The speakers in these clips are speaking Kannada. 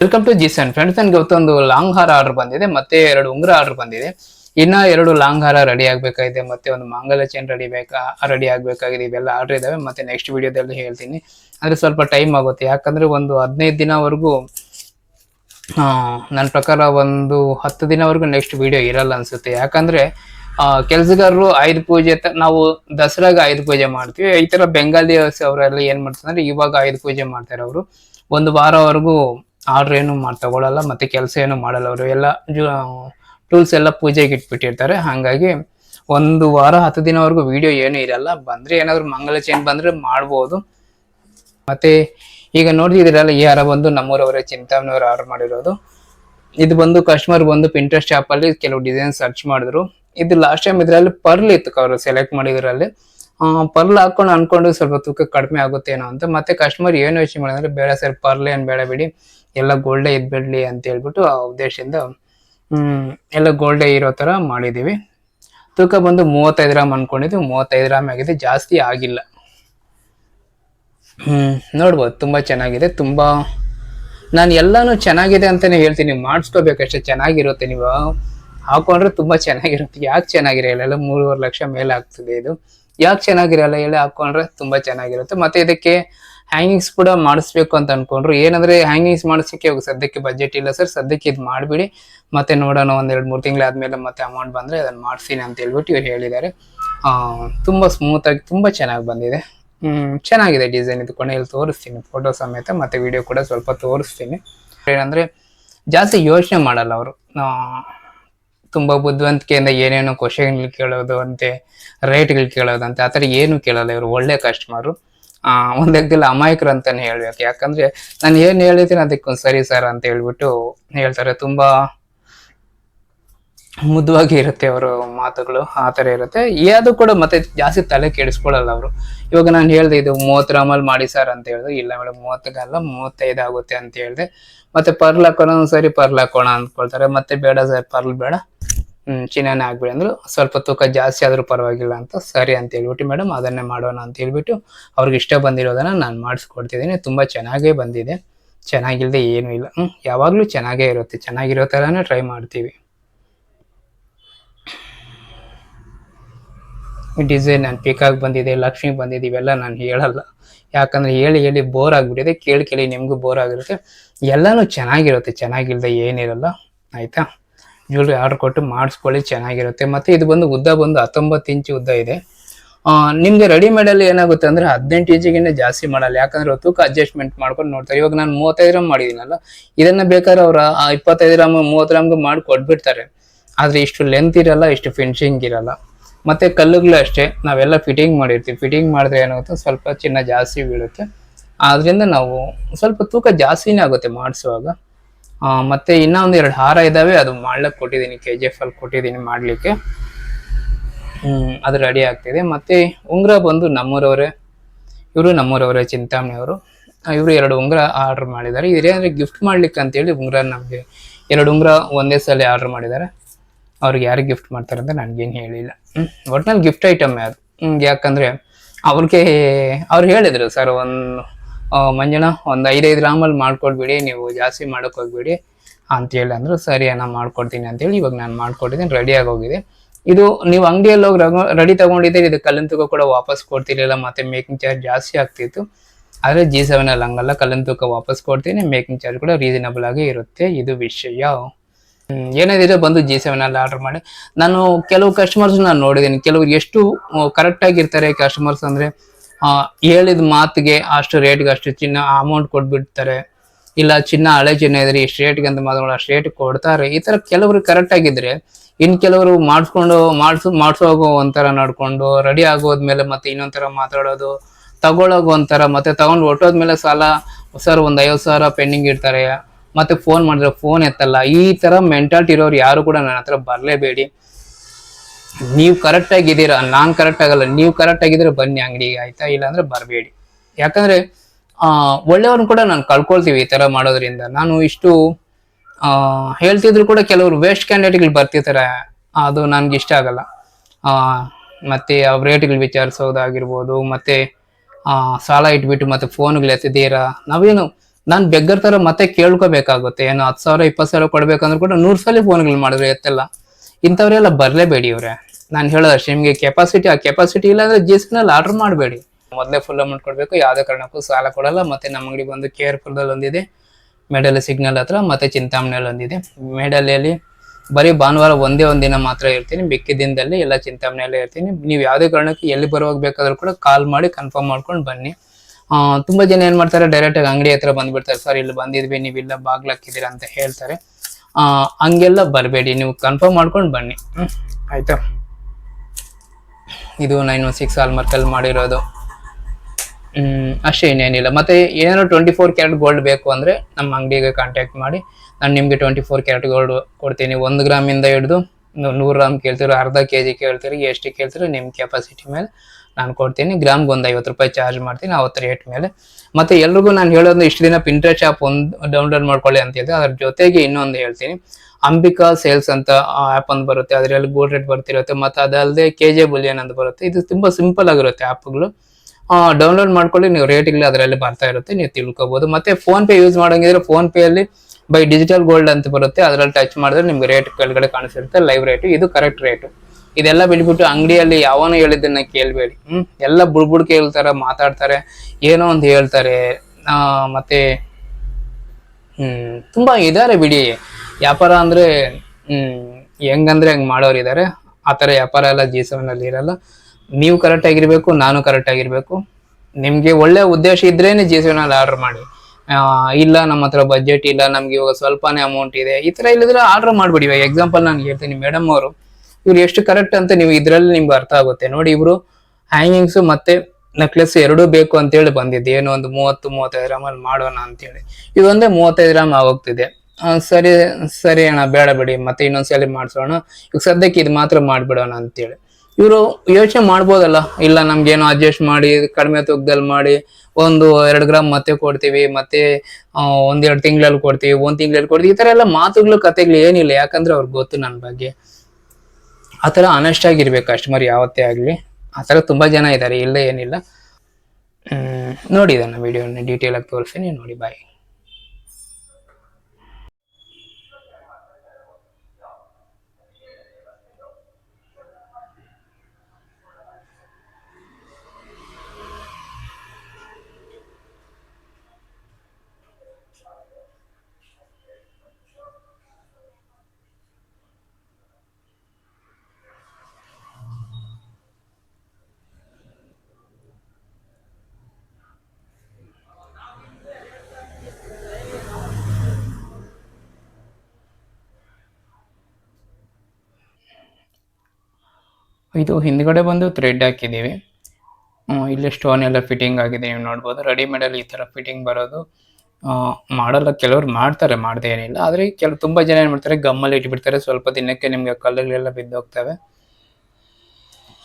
ವೆಲ್ಕಮ್ ಟು ಜೀಸನ್ ಫ್ರೆಂಡ್ಸ್ ನನಗೆ ಇವತ್ತೊಂದು ಲಾಂಗ್ ಹಾರ ಆರ್ಡರ್ ಬಂದಿದೆ. ಮತ್ತೆ ಎರಡು ಉಂಗುರ ಆರ್ಡರ್ ಬಂದಿದೆ. ಇನ್ನ ಎರಡು ಲಾಂಗ್ ಹಾರ ರೆಡಿ ಆಗಬೇಕಾಗಿದೆ. ಮತ್ತೆ ಒಂದು ಮಾಂಗಲ್ಯ ಚೈನ್ ರೆಡಿ ಬೇಕಾ ರೆಡಿ ಆಗ್ಬೇಕಾಗಿದೆ. ಇವೆಲ್ಲ ಆರ್ಡರ್ ಇದಾವೆ. ಮತ್ತೆ ನೆಕ್ಸ್ಟ್ ವಿಡಿಯೋದಲ್ಲಿ ಹೇಳ್ತೀನಿ. ಅಂದ್ರೆ ಸ್ವಲ್ಪ ಟೈಮ್ ಆಗುತ್ತೆ. ಯಾಕಂದ್ರೆ ಒಂದು ಹದಿನೈದು ದಿನವರೆಗೂ ನನ್ನ ಪ್ರಕಾರ ಒಂದು ಹತ್ತು ದಿನವರೆಗೂ ನೆಕ್ಸ್ಟ್ ವಿಡಿಯೋ ಇರಲ್ಲ ಅನ್ಸುತ್ತೆ. ಯಾಕಂದ್ರೆ ಕೆಲ್ಸಗಾರರು ಆಯುಧ ಪೂಜೆ ನಾವು ದಸರಾಗ ಆಯುಧ ಪೂಜೆ ಮಾಡ್ತೀವಿ. ಈ ತರ ಬೆಂಗಾಲಿ ಅವರೆಲ್ಲ ಏನ್ ಮಾಡ್ತಾರೆ ಇವಾಗ ಆಯುಧ ಪೂಜೆ ಮಾಡ್ತಾರೆ ಅವರು. ಒಂದು ವಾರವರೆಗೂ ಆರ್ಡರ್ ಏನು ಮಾಡಿ ತಗೊಳಲ್ಲ, ಮತ್ತೆ ಕೆಲಸ ಏನು ಮಾಡಲ್ಲ ಅವರು. ಎಲ್ಲ ಟೂಲ್ಸ್ ಎಲ್ಲ ಪೂಜೆಗೆ ಇಟ್ಬಿಟ್ಟಿರ್ತಾರೆ. ಹಾಗಾಗಿ ಒಂದು ವಾರ, ಹತ್ತು ದಿನವರೆಗೂ ವಿಡಿಯೋ ಏನು ಇರಲ್ಲ. ಬಂದ್ರೆ ಏನಾದ್ರು ಮಂಗಲ ಚೈನ್ ಬಂದ್ರೆ ಮಾಡ್ಬೋದು. ಮತ್ತೆ ಈಗ ನೋಡ್ತಿದ್ದೀರಲ್ಲ, ಈ ಹಾರ ಬಂದು ನಮ್ಮೂರವರೇ ಚಿಂತಾಮಣಿಯವರು ಆರ್ಡರ್ ಮಾಡಿರೋದು. ಇದು ಬಂದು ಕಸ್ಟಮರ್ ಬಂದು ಪಿಂಟ್ರೆಸ್ಟ್ ಆಪ್ ಅಲ್ಲಿ ಕೆಲವು ಡಿಸೈನ್ ಸರ್ಚ್ ಮಾಡಿದ್ರು. ಇದು ಲಾಸ್ಟ್ ಟೈಮ್ ಇದರಲ್ಲಿ ಪರ್ಲ್ ಇತ್ತು ಅವರು ಸೆಲೆಕ್ಟ್ ಮಾಡಿದ್ರಲ್ಲಿ. ಪರ್ಲ್ ಹಾಕೊಂಡು ಅನ್ಕೊಂಡು ಸ್ವಲ್ಪ ತೂಕ ಕಡಿಮೆ ಆಗುತ್ತೇನೋ ಅಂತ ಮತ್ತೆ ಕಸ್ಟಮರ್ ಏನು ಯೋಚನೆ ಮಾಡಿದ್ರೆ ಬೇಡ ಸರ್ ಪರ್ಲ್ ಏನು ಬೇಡ ಬಿಡಿ. ಎಲ್ಲ ಗೋಲ್ಡೇ ಇದ್ಬಿಡ್ಲಿ ಅಂತ ಹೇಳ್ಬಿಟ್ಟು ಆ ಉದ್ದೇಶದಿಂದ ಎಲ್ಲ ಗೋಲ್ಡೇ ಇರೋ ತರ ಮಾಡಿದೀವಿ. ತೂಕ ಬಂದು ಮೂವತ್ತೈದು ಗ್ರಾಮ್ ಅನ್ಕೊಂಡಿದ್ವಿ. ಮೂವತ್ತೈದು ಗ್ರಾಮ್ ಆಗಿದೆ. ಜಾಸ್ತಿ ಆಗಿಲ್ಲ. ನೋಡ್ಬೋದು. ತುಂಬಾ ಚೆನ್ನಾಗಿದೆ. ತುಂಬಾ, ನಾನು ಎಲ್ಲಾನು ಚೆನ್ನಾಗಿದೆ ಅಂತಾನೆ ಹೇಳ್ತೀನಿ. ಮಾಡಿಸ್ಕೋಬೇಕಷ್ಟೇ ಚೆನ್ನಾಗಿರುತ್ತೆ ನೀವು. ಹಾಕೊಂಡ್ರೆ ತುಂಬಾ ಚೆನ್ನಾಗಿರುತ್ತೆ. ಯಾಕೆ ಚೆನ್ನಾಗಿರಲ್ಲ? ಮೂರುವರೆ ಲಕ್ಷ ಮೇಲೆ ಆಗ್ತದೆ ಇದು. ಯಾಕೆ ಚೆನ್ನಾಗಿರಲ್ಲ ಹೇಳಿ ಹಾಕೊಂಡ್ರೆ ತುಂಬಾ ಚೆನ್ನಾಗಿರುತ್ತೆ. ಮತ್ತೆ ಇದಕ್ಕೆ ಹ್ಯಾಂಗಿಂಗ್ಸ್ ಕೂಡ ಮಾಡಿಸ್ಬೇಕು ಅಂತ ಅನ್ಕೊಂಡ್ರು. ಏನಂದ್ರೆ ಹ್ಯಾಂಗಿಂಗ್ಸ್ ಮಾಡಿಸಕ್ಕೆ ಇವಾಗ ಸದ್ಯಕ್ಕೆ ಬಜೆಟ್ ಇಲ್ಲ ಸರ್ ಸದ್ಯಕ್ಕೆ ಇದು ಮಾಡಿಬಿಡಿ. ಮತ್ತೆ ನೋಡೋಣ ಒಂದ್ ಎರಡು ಮೂರು ತಿಂಗಳಾದ್ಮೇಲೆ ಮತ್ತೆ ಅಮೌಂಟ್ ಬಂದ್ರೆ ಅದನ್ನ ಮಾಡ್ತೀನಿ ಅಂತ ಹೇಳ್ಬಿಟ್ಟು ಇವ್ರು ಹೇಳಿದ್ದಾರೆ. ತುಂಬಾ ಸ್ಮೂತ್ ಆಗಿ ತುಂಬಾ ಚೆನ್ನಾಗಿ ಬಂದಿದೆ. ಚೆನ್ನಾಗಿದೆ ಡಿಸೈನ್ ಇದು. ಕೊನೆಯಲ್ಲಿ ತೋರಿಸ್ತೀನಿ ಫೋಟೋ ಸಮೇತ. ಮತ್ತೆ ವಿಡಿಯೋ ಕೂಡ ಸ್ವಲ್ಪ ತೋರಿಸ್ತೀನಿ. ಏನಂದ್ರೆ ಜಾಸ್ತಿ ಯೋಚನೆ ಮಾಡಲ್ಲ ಅವರು. ತುಂಬಾ ಬುದ್ಧಿವಂತಿಕೆಯಿಂದ ಏನೇನೋ ಕ್ವಶನ್ಗಳು ಕೇಳೋದು ಅಂತೆ ರೇಟ್ಗಳು ಕೇಳೋದಂತೆ ಆ ಥರ ಏನು ಕೇಳಲ್ಲ ಇವರು, ಒಳ್ಳೆ ಕಸ್ಟಮರು ಒಂದ್ ಲೆಕ್ಕದಲ್ಲಿ ಅಮಾಯಕರು ಅಂತಾನೆ ಹೇಳ್ಬೇಕು. ಯಾಕಂದ್ರೆ ನಾನು ಏನು ಹೇಳಿದ್ದೀನಿ ಅದಕ್ಕೊಂದು ಸರಿ ಸರ್ ಅಂತ ಹೇಳ್ಬಿಟ್ಟು ಹೇಳ್ತಾರೆ. ತುಂಬಾ ಮುದ್ವಾಗಿ ಇರುತ್ತೆ ಅವರ ಮಾತುಗಳು, ಆ ಥರ ಇರುತ್ತೆ. ಅದು ಕೂಡ ಮತ್ತೆ ಜಾಸ್ತಿ ತಲೆ ಕೆಡಿಸ್ಕೊಳ್ಳಲ್ಲ ಅವರು. ಇವಾಗ ನಾನು ಹೇಳ್ದೆ ಇದು ಮೂವತ್ತು ಗ್ರಾಮಲ್ಲಿ ಮಾಡಿ ಸರ್ ಅಂತ ಹೇಳಿದೆ, ಇಲ್ಲ ಮೇಡಮ್ ಮೂವತ್ತಗಲ್ಲ ಮೂವತ್ತೈದು ಆಗುತ್ತೆ ಅಂತ ಹೇಳಿದೆ. ಮತ್ತೆ ಪರ್ಲ್ ಹಾಕೋಣ ಸರಿ ಪರ್ಲ್ ಹಾಕೋಣ ಅಂದ್ಕೊಳ್ತಾರೆ. ಮತ್ತೆ ಬೇಡ ಸರ್ ಪರ್ಲ್ ಬೇಡ. ಹ್ಮ್ ಚಿನ್ನನೇ ಆಗ್ಬಿಡಿ ಅಂದ್ರು. ಸ್ವಲ್ಪ ತೂಕ ಜಾಸ್ತಿ ಆದ್ರೂ ಪರವಾಗಿಲ್ಲ ಅಂತ ಸರಿ ಅಂತ ಹೇಳ್ಬಿಟ್ಟು ಮೇಡಮ್ ಅದನ್ನೇ ಮಾಡೋಣ ಅಂತ ಹೇಳ್ಬಿಟ್ಟು, ಅವ್ರಿಗೆ ಇಷ್ಟ ಬಂದಿರೋದನ್ನ ನಾನು ಮಾಡಿಸ್ಕೊಡ್ತಿದ್ದೀನಿ. ತುಂಬಾ ಚೆನ್ನಾಗೇ ಬಂದಿದೆ. ಚೆನ್ನಾಗಿಲ್ದೆ ಏನೂ ಇಲ್ಲ. ಯಾವಾಗ್ಲೂ ಚೆನ್ನಾಗೇ ಇರುತ್ತೆ. ಚೆನ್ನಾಗಿರೋ ಥರನೇ ಟ್ರೈ ಮಾಡ್ತೀವಿ. ಡಿಸೈನ್ ನಾನು ಪಿಕಾಗ್ ಬಂದಿದೆ ಲಕ್ಷ್ಮಿ ಬಂದಿದೆ, ಇವೆಲ್ಲ ನಾನು ಹೇಳಲ್ಲ. ಯಾಕಂದ್ರೆ ಹೇಳಿ ಹೇಳಿ ಬೋರ್ ಆಗ್ಬಿಟ್ಟಿದೆ, ಕೇಳಿ ಕೇಳಿ ನಿಮಗೂ ಬೋರ್ ಆಗಿರುತ್ತೆ. ಎಲ್ಲನೂ ಚೆನ್ನಾಗಿರುತ್ತೆ, ಚೆನ್ನಾಗಿಲ್ದೆ ಏನಿರಲ್ಲ, ಆಯ್ತಾ? ಜ್ಯುವೆಲ್ರಿ ಆರ್ಡರ್ ಕೊಟ್ಟು ಮಾಡಿಸ್ಕೊಳ್ಳಿ, ಚೆನ್ನಾಗಿರುತ್ತೆ. ಮತ್ತೆ ಇದು ಬಂದು ಉದ್ದ ಬಂದು ಹತ್ತೊಂಬತ್ತು ಇಂಚು ಉದ್ದ ಇದೆ. ನಿಮ್ಗೆ ರೆಡಿಮೇಡಲ್ಲಿ ಏನಾಗುತ್ತೆ ಅಂದ್ರೆ ಹದಿನೆಂಟು ಇಂಚಿಗಿಂತ ಜಾಸ್ತಿ ಮಾಡಲ್ಲ. ಯಾಕಂದ್ರೆ ತೂಕ ಅಡ್ಜಸ್ಟ್ಮೆಂಟ್ ಮಾಡ್ಕೊಂಡು ನೋಡ್ತಾರೆ. ಇವಾಗ ನಾನು ಮೂವತ್ತೈದು ಗ್ರಾಮ್ ಮಾಡಿದ್ದೀನಲ್ಲ ಇದನ್ನ ಬೇಕಾದ್ರೆ ಅವ್ರ ಇಪ್ಪತ್ತೈದು ಗ್ರಾಮ್ ಮೂವತ್ತು ಗ್ರಾಮ್ಗೆ ಮಾಡಿ ಕೊಟ್ಬಿಡ್ತಾರೆ. ಆದ್ರೆ ಇಷ್ಟು ಲೆಂತ್ ಇರಲ್ಲ, ಇಷ್ಟು ಫಿನಿಶಿಂಗ್ ಇರಲ್ಲ. ಮತ್ತೆ ಕಲ್ಲುಗಳು ಅಷ್ಟೇ, ನಾವೆಲ್ಲ ಫಿಟ್ಟಿಂಗ್ ಮಾಡಿರ್ತೀವಿ. ಫಿಟ್ಟಿಂಗ್ ಮಾಡಿದ್ರೆ ಏನಾಗುತ್ತೆ? ಸ್ವಲ್ಪ ಚಿನ್ನ ಜಾಸ್ತಿ ಬೀಳುತ್ತೆ. ಆದ್ರಿಂದ ನಾವು ಸ್ವಲ್ಪ ತೂಕ ಜಾಸ್ತಿನೇ ಆಗುತ್ತೆ ಮಾಡಿಸುವಾಗ. ಮತ್ತೆ ಇನ್ನ ಒಂದು ಎರಡು ಹಾರ ಇದಾವೆ, ಅದು ಮಾಡ್ಲಿಕ್ಕೆ ಕೊಟ್ಟಿದ್ದೀನಿ ಕೆ ಜಿ ಎಫ್ ಅಲ್ಲಿ ಕೊಟ್ಟಿದ್ದೀನಿ ಮಾಡ್ಲಿಕ್ಕೆ. ಅದು ರೆಡಿ ಆಗ್ತಿದೆ. ಮತ್ತೆ ಉಂಗುರ ಬಂದು ನಮ್ಮೂರವರೇ, ಇವರು ನಮ್ಮೂರವರೇ ಚಿಂತಾಮಣಿ ಅವರು ಇವರು ಎರಡು ಉಂಗುರ ಆರ್ಡರ್ ಮಾಡಿದ್ದಾರೆ. ಇದೇನಂದ್ರೆ ಗಿಫ್ಟ್ ಮಾಡ್ಲಿಕ್ಕೆ ಅಂತೇಳಿ ಉಂಗುರ ನಮಗೆ ಎರಡು ಉಂಗುರ ಒಂದೇ ಸಲ ಆರ್ಡರ್ ಮಾಡಿದ್ದಾರೆ. ಅವ್ರಿಗೆ ಯಾರಿಗೆ ಗಿಫ್ಟ್ ಮಾಡ್ತಾರೆ ಅಂತ ನನಗೇನು ಹೇಳಿಲ್ಲ. ಒಟ್ನಲ್ಲಿ ಗಿಫ್ಟ್ ಐಟಮ್ ಅದು ಯಾಕಂದರೆ ಅವ್ರಿಗೆ, ಅವ್ರು ಹೇಳಿದ್ರು, ಸರ್, ಒಂದು ಮಂಜುಣ ಒಂದು ಐದೈದು ಗ್ರಾಮಲ್ಲಿ ಮಾಡ್ಕೊಡ್ಬೇಡಿ, ನೀವು ಜಾಸ್ತಿ ಮಾಡೋಕೆ ಹೋಗ್ಬೇಡಿ. ಅಂತೇಳಿ ಅಂದರು, ಸರಿ ನಾನು ಮಾಡ್ಕೊಡ್ತೀನಿ. ಅಂತೇಳಿ ಇವಾಗ ನಾನು ಮಾಡ್ಕೊಟ್ಟಿದ್ದೀನಿ ರೆಡಿಯಾಗಿ ಹೋಗಿದೆ. ಇದು ನೀವು ಅಂಗಡಿಯಲ್ಲಿ ಹೋಗಿ ರೆಡಿ ತಗೊಂಡಿದ್ರೆ ಇದು ಕಲ್ಲಂತೂಕ ತೂಕ ಕೂಡ ವಾಪಸ್ ಕೊಡ್ತಿರ್ಲಿಲ್ಲ, ಮತ್ತೆ ಮೇಕಿಂಗ್ ಚಾರ್ಜ್ ಜಾಸ್ತಿ ಆಗ್ತಿತ್ತು. ಆದರೆ ಜಿ ಸೆವೆನಲ್ಲಿ ಹಂಗಲ್ಲ, ಕಲ್ಲಂತೂಕ ತೂಕ ವಾಪಸ್ ಕೊಡ್ತೀನಿ ಮೇಕಿಂಗ್ ಚಾರ್ಜ್ ಕೂಡ ರೀಸನಬಲ್ ಆಗಿ ಇರುತ್ತೆ, ಇದು ವಿಷಯ. ಹ್ಮ್, ಬಂದು ಜಿ ಸೆವೆನ್ ಅಲ್ಲಿ ಆರ್ಡರ್ ಮಾಡಿ. ನಾನು ಕೆಲವು ಕಸ್ಟಮರ್ಸ್ ನಾನು ನೋಡಿದ್ದೀನಿ ಕೆಲವ್ರು ಎಷ್ಟು ಕರೆಕ್ಟ್ ಆಗಿರ್ತಾರೆ ಕಸ್ಟಮರ್ಸ್ ಅಂದ್ರೆ ಹೇಳಿದ ಮಾತಿಗೆ ಅಷ್ಟು ರೇಟ್ಗೆ ಅಷ್ಟು ಚಿನ್ನ ಅಮೌಂಟ್ ಕೊಟ್ಬಿಡ್ತಾರೆ. ಇಲ್ಲ ಚಿನ್ನ ಹಳೆ ಚಿನ್ನ ಇದ್ರೆ ಇಷ್ಟು ರೇಟ್ಗೆ ಅಂತ ಮಾತುಗಳು ಅಷ್ಟು ರೇಟ್ ಕೊಡ್ತಾರೆ. ಈ ತರ ಕೆಲವರು ಕರೆಕ್ಟ್ ಆಗಿದ್ರೆ ಇನ್ ಕೆಲವರು ಮಾಡಿಸ್ಕೊಂಡು ಮಾಡಿಸ್ ಮಾಡ್ಸೋಗೋ ಒಂಥರ ನಡ್ಕೊಂಡು ರೆಡಿ ಆಗೋದ್ಮೇಲೆ ಮತ್ತೆ ಇನ್ನೊಂಥರ ಮಾತಾಡೋದು ತಗೊಳೋಗ ಒಂಥರ ಮತ್ತೆ ತಗೊಂಡು ಹೊಟ್ಟೋದ್ಮೇಲೆ ಸಾಲ ಸರ್ ಒಂದು ಐವತ್ತು ಸಾವಿರ ಪೆಂಡಿಂಗ್ ಇಡ್ತಾರೆ. ಮತ್ತೆ ಫೋನ್ ಮಾಡಿದ್ರೆ ಫೋನ್ ಎತ್ತಲ್ಲ. ಈ ತರ ಮೆಂಟಾಲಿಟಿ ಇರೋರು ಯಾರು ಕೂಡ ನನ್ನ ಹತ್ರ ಬರಲೇಬೇಡಿ. ನೀವು ಕರೆಕ್ಟ್ ಆಗಿದ್ದೀರಾ? ನಾನ್ ಕರೆಕ್ಟ್ ಆಗಲ್ಲ. ನೀವು ಕರೆಕ್ಟ್ ಆಗಿದ್ರೆ ಬನ್ನಿ ಅಂಗಡಿಗೆ ಆಯ್ತಾ? ಇಲ್ಲಾಂದ್ರೆ ಬರಬೇಡಿ. ಯಾಕಂದ್ರೆ, ಆ, ಒಳ್ಳೆಯವ್ರನ್ನ ಕೂಡ ನಾನು ಕಳ್ಕೊಳ್ತೀವಿ ಈ ತರ ಮಾಡೋದ್ರಿಂದ. ನಾನು ಇಷ್ಟು, ಆ, ಹೇಳ್ತಿದ್ರು ಕೂಡ ಕೆಲವರು ವೇಸ್ಟ್ ಕ್ಯಾಂಡಿಡೇಟ್ಗಳು ಬರ್ತಿರ್ತಾರೆ. ಅದು ನನ್ಗೆ ಇಷ್ಟ ಆಗಲ್ಲ. ಆ, ಮತ್ತೆ ಅವ್ರ ರೇಟ್ಗಳು ವಿಚಾರಿಸೋದಾಗಿರ್ಬೋದು, ಮತ್ತೆ, ಆ, ಸಾಲ ಇಟ್ಬಿಟ್ಟು ಮತ್ತೆ ಫೋನ್ಗಳು ಎತ್ತಿದ್ದೀರಾ? ನಾವೇನು ನಾನು ಬೆಗ್ಗರ್ ತರ ಮತ್ತೆ ಕೇಳ್ಕೋಬೇಕಾಗುತ್ತೆ. ಏನು ಹತ್ತು ಸಾವಿರ, ಇಪ್ಪತ್ತು ಸಾವಿರ ಕೊಡ್ಬೇಕಂದ್ರೆ ಕೂಡ ನೂರು ಸಲ ಫೋನ್ಗಳು ಮಾಡಿದ್ರೆ ಎತ್ತೆಲ್ಲ. ಇಂಥವ್ರೆಲ್ಲ ಬರಲೇಬೇಡಿ ಇವ್ರೆ. ನಾನು ಹೇಳೋದಷ್ಟೇ ನಿಮಗೆ ಕೆಪಾಸಿಟಿ ಆ ಕೆಪಾಸಿಟಿ ಇಲ್ಲ ಅಂದ್ರೆ ಜಿ ನಲ್ಲಿ ಆರ್ಡರ್ ಮಾಡಬೇಡಿ. ಮೊದಲೇ ಫುಲ್ ಅಮೌಂಟ್ ಕೊಡಬೇಕು, ಯಾವುದೇ ಕಾರಣಕ್ಕೂ ಸಾಲ ಕೊಡಲ್ಲ, ಮತ್ತೆ ನಮ್ಮ ಅಂಗಡಿ ಬಂದು ಕೇರ್ಫುಲ್ದಲ್ಲಿ ಒಂದಿದೆ. ಮೇಡಲ್ಲಿ ಸಿಗ್ನಲ್ ಹತ್ರ ಮತ್ತೆ ಚಿಂತಾಮಣಿಯಲ್ಲಿ ಒಂದಿದೆ. ಮೇಡಲಿಯಲ್ಲಿ ಬರೀ ಭಾನುವಾರ ಒಂದೇ ಒಂದಿನ ದಿನ ಮಾತ್ರ ಇರ್ತೀನಿ ಬಿಕ್ಕಿ ದಿನದಲ್ಲಿ ಎಲ್ಲ ಚಿಂತಾಮಣಿಯಲ್ಲೇ ಇರ್ತೀನಿ. ನೀವು ಯಾವುದೇ ಕಾರಣಕ್ಕೆ ಎಲ್ಲಿ ಬರುವಾಗ ಬೇಕಾದ್ರೂ ಕೂಡ ಕಾಲ್ ಮಾಡಿ ಕನ್ಫರ್ಮ್ ಮಾಡ್ಕೊಂಡು ಬನ್ನಿ. ತುಂಬಾ ಜನ ಏನ್ ಮಾಡ್ತಾರೆ? ಡೈರೆಕ್ಟ್ ಆಗಿ ಅಂಗಡಿ ಹತ್ರ ಬಂದ್ಬಿಡ್ತಾರೆ. ಸರ್, ಇಲ್ಲಿ ಬಂದಿದ್ವಿ, ನೀವು ಇಲ್ಲ ಬಾಗ್ಲು ಹಾಕಿದ್ದೀರಾ ಅಂತ ಹೇಳ್ತಾರೆ. ಹಂಗೆಲ್ಲ ಬರಬೇಡಿ. ನೀವು ಕನ್ಫರ್ಮ್ ಮಾಡ್ಕೊಂಡು ಬನ್ನಿ. ಆಯ್ತಾ? ಇದು ನೈನ್ ಒನ್ ಸಿಕ್ಸ್ ಅಲ್ಲಿ ಮಾಡಿರೋದು. ಅಷ್ಟೇ ಇನ್ನೇನಿಲ್ಲ. ಮತ್ತೆ ಏನಾದ್ರು ಟ್ವೆಂಟಿ ಫೋರ್ ಕ್ಯಾರೆಟ್ ಗೋಲ್ಡ್ ಬೇಕು ಅಂದ್ರೆ ನಮ್ಮ ಅಂಗಡಿಗೆ ಕಾಂಟ್ಯಾಕ್ಟ್ ಮಾಡಿ. ನಾನು ನಿಮಗೆ ಟ್ವೆಂಟಿ ಫೋರ್ ಕ್ಯಾರೆಟ್ ಗೋಲ್ಡ್ ಕೊಡ್ತೀನಿ. ಒಂದು ಗ್ರಾಮಿಂದ ಹಿಡಿದು ನೂರು ಗ್ರಾಮ್ ಕೇಳ್ತೀರೋ ಅರ್ಧ ಕೆ ಜಿ ಕೇಳ್ತೀರಿ ಎಷ್ಟು ಕೇಳ್ತೀರೋ ನಿಮ್ಮ ಕೆಪಾಸಿಟಿ ಮೇಲೆ ನಾನು ಕೊಡ್ತೀನಿ. ಗ್ರಾಮ್ಗೆ ಒಂದು ಐವತ್ತು ರೂಪಾಯಿ ಚಾರ್ಜ್ ಮಾಡ್ತೀನಿ, ಅವತ್ತು ರೇಟ್ ಮೇಲೆ. ಮತ್ತೆ ಎಲ್ರಿಗೂ ನಾನು ಹೇಳೋದು ಇಷ್ಟು ದಿನ ಪಿಂಟ್ರೆಸ್ಟ್ ಆ್ಯಪ್ ಒಂದು ಡೌನ್ಲೋಡ್ ಮಾಡ್ಕೊಳ್ಳಿ ಅಂತ ಹೇಳಿದೆ. ಅದ್ರ ಜೊತೆಗೆ ಇನ್ನೊಂದು ಹೇಳ್ತೀನಿ. ಅಂಬಿಕಾ ಸೇಲ್ಸ್ ಅಂತ ಆ್ಯಪ್ ಅಂತ ಬರುತ್ತೆ. ಅದರಲ್ಲಿ ಗೋಲ್ಡ್ ರೇಟ್ ಬರ್ತಿರುತ್ತೆ. ಮತ್ತು ಅದಲ್ಲದೆ ಕೆ ಜೆ ಬುಲಿಯನ್ ಅಂತ ಬರುತ್ತೆ. ಇದು ತುಂಬ ಸಿಂಪಲ್ ಆಗಿರುತ್ತೆ ಆ್ಯಪ್ಗಳು ಡೌನ್ಲೋಡ್ ಮಾಡ್ಕೊಳ್ಳಿ. ನೀವು ರೇಟ್ಗಳು ಅದರಲ್ಲಿ ಬರ್ತಾ ಇರುತ್ತೆ. ನೀವು ತಿಳ್ಕೊಬೋದು. ಮತ್ತು ಫೋನ್ಪೇ ಯೂಸ್ ಮಾಡೋಂಗಿದ್ರೆ ಫೋನ್ಪೇಯಲ್ಲಿ ಬೈ ಡಿಜಿಟಲ್ ಗೋಲ್ಡ್ ಅಂತ ಬರುತ್ತೆ, ಅದರಲ್ಲಿ ಟಚ್ ಮಾಡಿದ್ರೆ ನಿಮ್ಗೆ ರೇಟ್ ಕೆಳಗಡೆ ಕಾಣಿಸಿರುತ್ತೆ ಲೈವ್ ರೇಟ್ ಇದು ಕರೆಕ್ಟ್ ರೇಟ್ ಇದೆಲ್ಲ ಬಿಟ್ಬಿಟ್ಟು ಅಂಗಡಿಯಲ್ಲಿ ಯಾವನು ಹೇಳಿದ್ದನ್ನ ಕೇಳಬೇಡಿ. ಹ್ಮ್? ಎಲ್ಲ ಬುಡ್ಬುಡ್ ಕೇಳ್ತಾರೆ ಮಾತಾಡ್ತಾರೆ, ಏನೋ ಒಂದು ಹೇಳ್ತಾರೆ. ಮತ್ತೆ, ಹ್ಮ್, ತುಂಬಾ ಇದಾರೆ ಬಿಡಿ. ವ್ಯಾಪಾರ ಅಂದ್ರೆ, ಹ್ಮ್, ಹೆಂಗಂದ್ರೆ ಹಂಗ್ ಮಾಡೋರು ಇದಾರೆ. ಆತರ ವ್ಯಾಪಾರ ಎಲ್ಲ ಜಿ ಅಲ್ಲಿ ಇರಲ್ಲ. ನೀವು ಕರೆಕ್ಟ್ ಆಗಿರ್ಬೇಕು, ನಾನು ಕರೆಕ್ಟ್ ಆಗಿರ್ಬೇಕು. ನಿಮ್ಗೆ ಒಳ್ಳೆ ಉದ್ದೇಶ ಇದ್ರೇನೆ ಜಿ ಅಲ್ಲಿ ಆರ್ಡರ್ ಮಾಡಿ. ಇಲ್ಲ, ನಮ್ಮ ಹತ್ರ ಬಜೆಟ್ ಇಲ್ಲ, ನಮ್ಗೆ ಇವಾಗ ಸ್ವಲ್ಪನೇ ಅಮೌಂಟ್ ಇದೆ. ಈ ತರ ಇಲ್ಲದ್ರೆ ಆರ್ಡರ್ ಮಾಡ್ಬಿಡಿ. ಇವಾಗ ಎಕ್ಸಾಂಪಲ್ ನಾನು ಹೇಳ್ತೀನಿ ಮೇಡಮ್ ಅವರು, ಇವ್ರು ಎಷ್ಟು ಕರೆಕ್ಟ್ ಅಂತ ನೀವು ಇದ್ರಲ್ಲಿ ನಿಮ್ಗೆ ಅರ್ಥ ಆಗುತ್ತೆ. ನೋಡಿ, ಇವರು ಹ್ಯಾಂಗಿಂಗ್ಸ್ ಮತ್ತೆ ನೆಕ್ಲೆಸ್ ಎರಡೂ ಬೇಕು ಅಂತೇಳಿ ಬಂದಿದ್ದು. ಏನೋ ಒಂದು ಮೂವತ್ತು, ಮೂವತ್ತೈದು ಗ್ರಾಮಲ್ಲಿ ಮಾಡೋಣ ಅಂತೇಳಿ. ಇದೊಂದೇ ಮೂವತ್ತೈದು ಗ್ರಾಮ್ ಆಗೋಗ್ತಿದೆ. ಸರಿ ಸರಿ ಅಣ್ಣ, ಬೇಡ ಬಿಡಿ. ಮತ್ತೆ ಇನ್ನೊಂದ್ಸಲಿ ಮಾಡಿಸೋಣ. ಈಗ ಸದ್ಯಕ್ಕೆ ಇದು ಮಾತ್ರ ಮಾಡ್ಬಿಡೋಣ ಅಂತೇಳಿ. ಇವರು ಯೋಚನೆ ಮಾಡ್ಬೋದಲ್ಲ. ಇಲ್ಲ, ನಮ್ಗೇನು ಅಡ್ಜಸ್ಟ್ ಮಾಡಿ, ಕಡಿಮೆ ತೂಕದಲ್ಲಿ ಮಾಡಿ, ಒಂದು ಎರಡು ಗ್ರಾಮ್ ಮತ್ತೆ ಕೊಡ್ತೀವಿ, ಮತ್ತೆ ಒಂದೆರಡು ತಿಂಗಳಲ್ಲಿ ಕೊಡ್ತೀವಿ, ಒಂದ್ ತಿಂಗಳಲ್ಲಿ ಕೊಡ್ತೀವಿ, ಈ ತರ ಎಲ್ಲ ಮಾತುಗಳು, ಕತೆಗಳು ಏನಿಲ್ಲ. ಯಾಕಂದ್ರೆ ಅವ್ರಿಗೆ ಗೊತ್ತು ನನ್ನ ಬಗ್ಗೆ. ಆ ಥರ ಅನೆಸ್ಟ್ ಆಗಿರ್ಬೇಕು ಕಸ್ಟಮರ್ ಯಾವತ್ತೇ ಆಗಲಿ. ಆ ಥರ ತುಂಬ ಜನ ಇದ್ದಾರೆ ಇಲ್ಲ ಏನಿಲ್ಲ. ನೋಡಿ ಇದನ್ನು ವಿಡಿಯೋನ ಡೀಟೇಲ್ ಆಗಿ ತೋರಿಸ್ತೀನಿ. ನೋಡಿ ಬಾಯ್ ಇದು ಹಿಂದ್ಗಡೆ ಬಂದು ಥ್ರೆಡ್ ಹಾಕಿದ್ದೀವಿ. ಇಲ್ಲಿ ಸ್ಟೋನ್ ಎಲ್ಲ ಫಿಟ್ಟಿಂಗ್ ಆಗಿದೆ, ನೀವು ನೋಡ್ಬೋದು. ರೆಡಿಮೇಡಲ್ಲಿ ಈ ಥರ ಫಿಟ್ಟಿಂಗ್ ಬರೋದು ಮಾಡಲ್ಲ. ಕೆಲವ್ರು ಮಾಡ್ತಾರೆ, ಮಾಡದೆ ಏನಿಲ್ಲ. ಆದರೆ ಕೆಲವು ತುಂಬ ಜನ ಏನು ಮಾಡ್ತಾರೆ, ಗಮ್ಮಲ್ಲಿ ಇಟ್ಬಿಡ್ತಾರೆ. ಸ್ವಲ್ಪ ದಿನಕ್ಕೆ ನಿಮಗೆ ಕಲ್ಲುಗಳೆಲ್ಲ ಬಿದ್ದೋಗ್ತವೆ.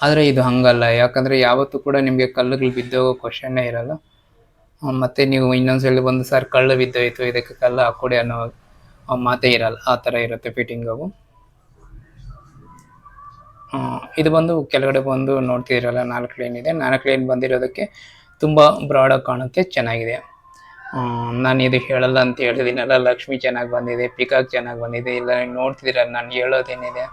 ಆದರೆ ಇದು ಹಂಗಲ್ಲ. ಯಾಕಂದರೆ ಯಾವತ್ತೂ ಕೂಡ ನಿಮಗೆ ಕಲ್ಲುಗಳು ಬಿದ್ದೋಗೋ ಕ್ವಶನ್ನೇ ಇರಲ್ಲ. ಮತ್ತು ನೀವು ಇನ್ನೊಂದ್ಸಲಿ ಬಂದು, ಸರ್ ಕಳ್ಳು ಬಿದ್ದೋಯ್ತು, ಇದಕ್ಕೆ ಕಲ್ಲು ಹಾಕೊಡಿ ಅನ್ನೋ ಮಾತೇ ಇರಲ್ಲ. ಆ ಥರ ಇರುತ್ತೆ ಫಿಟ್ಟಿಂಗ್ ಅವು ಇದು ಬಂದು ಕೆಳಗಡೆ ಬಂದು ನೋಡ್ತಿದ್ದೀರಲ್ಲ, ನಾಲ್ಕು ಲೈನ್ ಇದೆ. ನಾಲ್ಕು ಲೈನ್ ಬಂದಿರೋದಕ್ಕೆ ತುಂಬ ಬ್ರಾಡಾಗಿ ಕಾಣುತ್ತೆ, ಚೆನ್ನಾಗಿದೆ. ನಾನು ಇದು ಹೇಳಲ್ಲ ಅಂತ ಹೇಳಿದ್ದೀನಲ್ಲ ಲಕ್ಷ್ಮಿ ಚೆನ್ನಾಗಿ ಬಂದಿದೆ, ಪಿಕಾಕ್ ಚೆನ್ನಾಗಿ ಬಂದಿದೆ. ಇಲ್ಲ ನೋಡ್ತಿದ್ದೀರಲ್ಲ ನೋಡ್ತಿದ್ದೀರ, ನಾನು ಹೇಳೋದೇನಿದೆ?